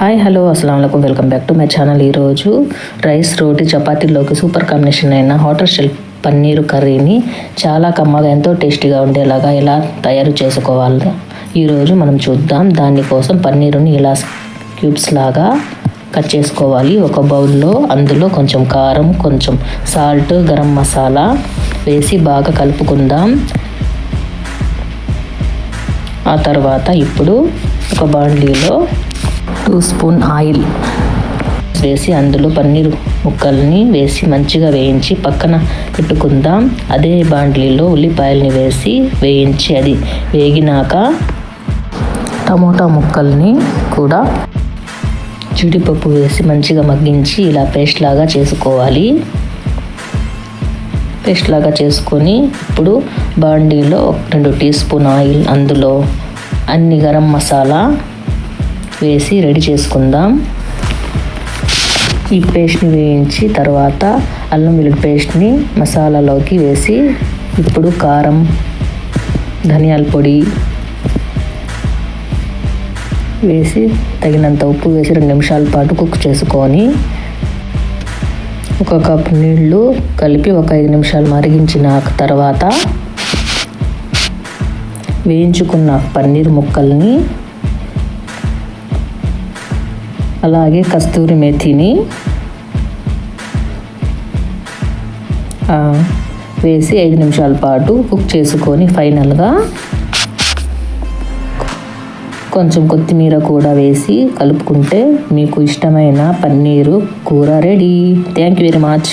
Hi hello అస్సలం welcome back to my channel ఈరోజు rice రోటీ చపాతీలోకి సూపర్ కాంబినేషన్ అయిన హోటల్ స్టైల్ పన్నీరు కర్రీని చాలా కమ్మగా ఎంతో టేస్టీగా ఉండేలాగా ఎలా తయారు చేసుకోవాలి ఈరోజు మనం చూద్దాం. దానికోసం పన్నీరుని ఇలా క్యూబ్స్ లాగా కట్ చేసుకోవాలి. ఒక బౌల్లో అందులో కొంచెం కారం కొంచెం సాల్ట్ గరం మసాలా వేసి బాగా కలుపుకుందాం. ఆ తర్వాత ఇప్పుడు ఒక బాండ్లీలో టూ స్పూన్ ఆయిల్ వేసి అందులో పన్నీరు ముక్కల్ని వేసి మంచిగా వేయించి పక్కన పెట్టుకుందాం. అదే బాండ్లీలో ఉల్లిపాయల్ని వేసి వేయించి అది వేగినాక టమోటా ముక్కల్ని కూడా జీడిపప్పు వేసి మంచిగా మగ్గించి ఇలా పేస్ట్ లాగా చేసుకోవాలి. పేస్ట్ లాగా చేసుకొని ఇప్పుడు బాండీలో రెండు టీ స్పూన్ ఆయిల్ అందులో అన్ని గరం మసాలా వేసి రెడీ చేసుకుందాం. ఈ పేస్ట్ని వేయించి తర్వాత అల్లం వెల్లుల్లి పేస్ట్ని మసాలాలోకి వేసి ఇప్పుడు కారం ధనియాల పొడి వేసి తగినంత ఉప్పు వేసి రెండు నిమిషాల పాటు కుక్ చేసుకొని ఒక కప్ నీళ్ళు కలిపి ఒక ఐదు నిమిషాలు మరిగించిన తర్వాత వేయించుకున్న పన్నీర్ ముక్కల్ని అలాగే కస్తూరి మెథిని వేసి ఐదు నిమిషాల పాటు కుక్ చేసుకొని ఫైనల్గా కొంచెం కొత్తిమీర కూడా వేసి కలుపుకుంటే మీకు ఇష్టమైన పన్నీరు కూర ready. Thank you very much